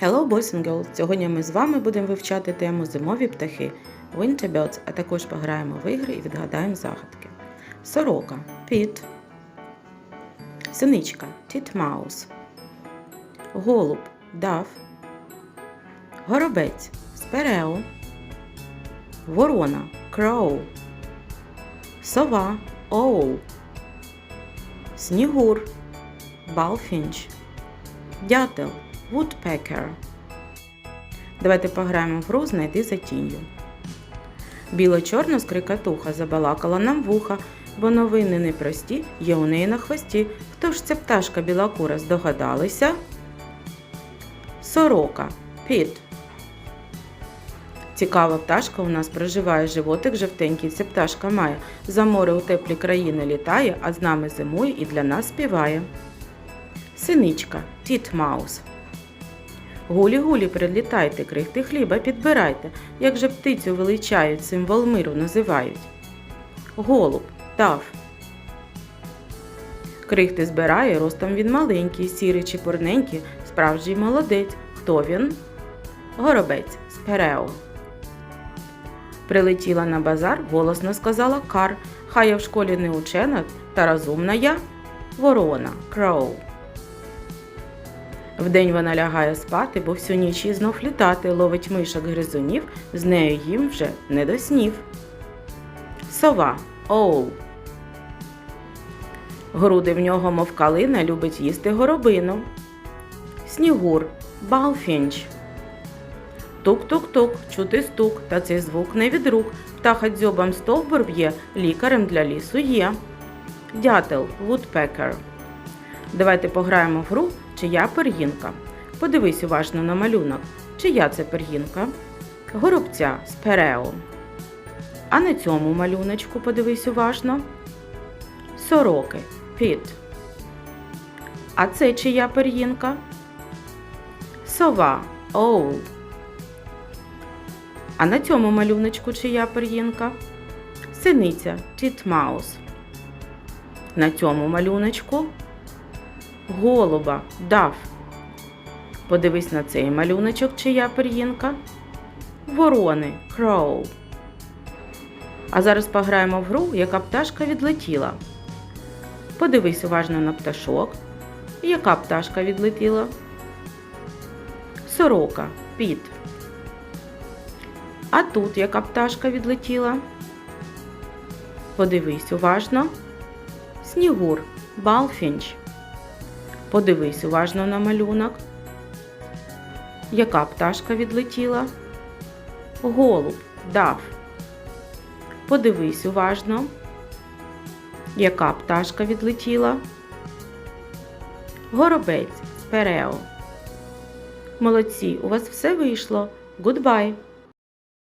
Hello, boys and girls! Сьогодні ми з вами будемо вивчати тему зимові птахи Winter Birds, а також пограємо в ігри і відгадаємо загадки. Сорока. Pit Синичка. Titmouse Голуб. Dove Горобець. Sparrow Ворона. Crow Сова. Owl Снігур. Bullfinch Дятел Woodpecker. Давайте пограємо в гру знайди за тінню. Біло-чорна скрикатуха забалакала нам вуха, бо новини непрості є у неї на хвості. Хто ж ця пташка білокура здогадалися? Сорока Піт. Цікава пташка у нас проживає животик жовтенький. Ця пташка має. За море у теплі країни літає, а з нами зимує і для нас співає. Синичка Тітмаус. Гулі-гулі прилітайте, крихти хліба підбирайте, як же птицю величають, символ миру називають. Голуб, тав. Крихти збирає, ростом він маленький, сірий чи порненький, справжній молодець. Хто він? Горобець, сперео. Прилетіла на базар, голосно сказала кар. Хай я в школі не учена, та розумна я. Ворона, кроу. Вдень вона лягає спати, бо всю ніч їй знов літати, ловить мишок гризунів, з нею їм вже не до снів. Сова оул. Груди в нього, мов калина, любить їсти горобину. Снігур балфінч. Тук-тук-тук, чути стук, та цей звук не від рук. Птаха дзьобом стовбур б'є, лікарем для лісу є. Дятел вудпекер. Давайте пограємо в гру чия пергінка. Подивись уважно на малюнок. Чия це пергінка? Горобця сперео. А на цьому малюночку подивись уважно. Сороки піт. А це чия пергінка? Сова оул. А на цьому малюночку чия пергінка? Синиця тітмаус. На цьому малюночку голуба дав. Подивись на цей малюночок, чия пір'їнка. Ворони кроу. А зараз пограємо в гру, яка пташка відлетіла. Подивись уважно на пташок. Яка пташка відлетіла? Сорока піт. А тут яка пташка відлетіла? Подивись уважно. Снігур балфінч. Подивись уважно на малюнок. Яка пташка відлетіла? Голуб дав. Подивись уважно. Яка пташка відлетіла? Горобець сперео. Молодці, у вас все вийшло. Гудбай!